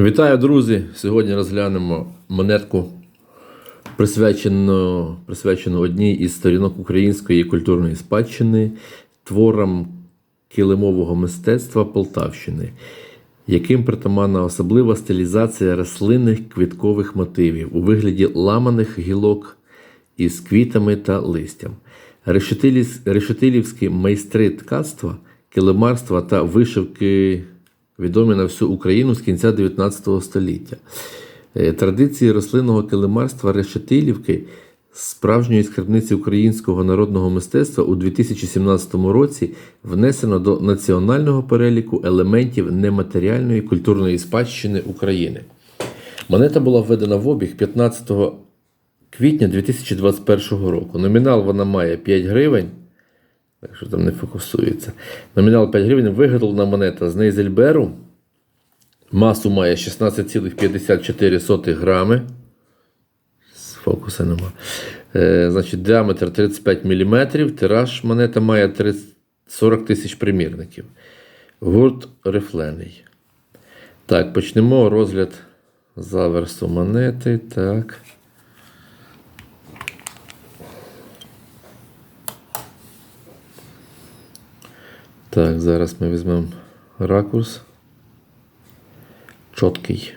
Вітаю, друзі! Сьогодні розглянемо монетку, присвячену, присвячену одній із сторінок української культурної спадщини, творам килимового мистецтва Полтавщини, яким притаманна особлива стилізація рослинних квіткових мотивів у вигляді ламаних гілок із квітами та листям. Решетилівські майстри ткацтва, килимарства та вишивки відомі на всю Україну з кінця 19 століття. Е, Традиції рослинного килимарства Решетилівки справжньої скарбниці українського народного мистецтва у 2017 році внесено до національного переліку елементів нематеріальної культурної спадщини України. Монета була введена в обіг 15 квітня 2021 року. Номінал вона має 5 гривень. Якщо там не фокусується. Номінал 5 гривень. Виготовлена монета з Нейзельберу. Масу має 16,54 грами. З фокуса нема. Е, значить, діаметр 35 мм. Тираж монета має 30 40 тисяч примірників. Гурт рифлений. Так, почнемо розгляд заверсу монети. Так. Так, зараз ми візьмемо ракурс. Чоткий.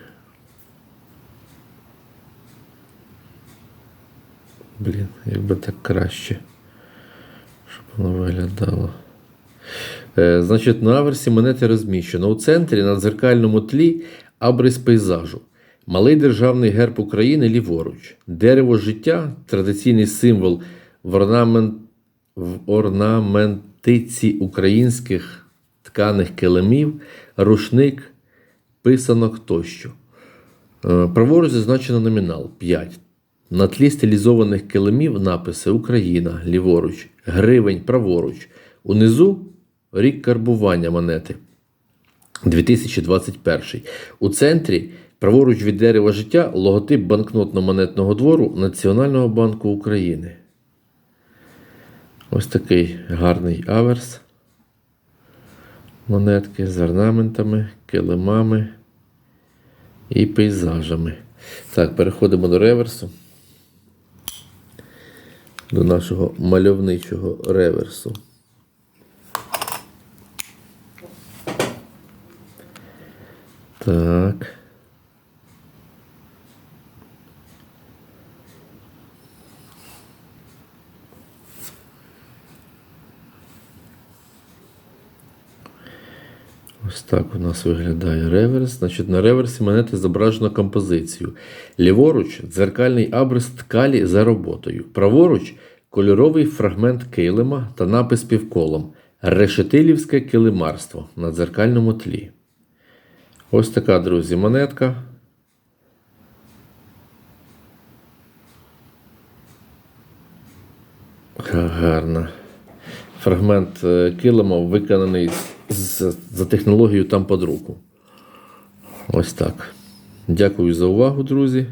Блін, якби так краще, щоб воно виглядало. Е, значить, на аверсі монети розміщено. У центрі на дзеркальному тлі абрис пейзажу. Малий державний герб України ліворуч. Дерево життя традиційний символ в, орнамент, в орнаментиці українських тканих килимів, рушник, писанок тощо. Е, Праворуч зазначено номінал 5. На тлі стилізованих килимів написи Україна ліворуч, гривень праворуч. Унизу рік карбування монети 2021. У центрі праворуч від дерева життя логотип банкнотно-монетного двору Національного банку України. Ось такий гарний аверс. Монетки з орнаментами, килимами і пейзажами. Так, переходимо до реверсу. До нашого мальовничого реверсу. Так. Ось так у нас виглядає реверс. Значить, на реверсі монети зображено композицію. Ліворуч дзеркальний абрис ткалі за роботою. Праворуч кольоровий фрагмент килима та напис півколом. Решетилівське килимарство на дзеркальному тлі. Ось така, друзі, монетка. Гарна. Фрагмент е, килима виконаний з, за технологією там под руку. Ось так. Дякую за увагу, друзі.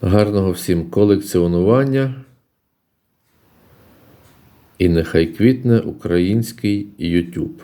Гарного всім колекціонування. І нехай квітне український YouTube.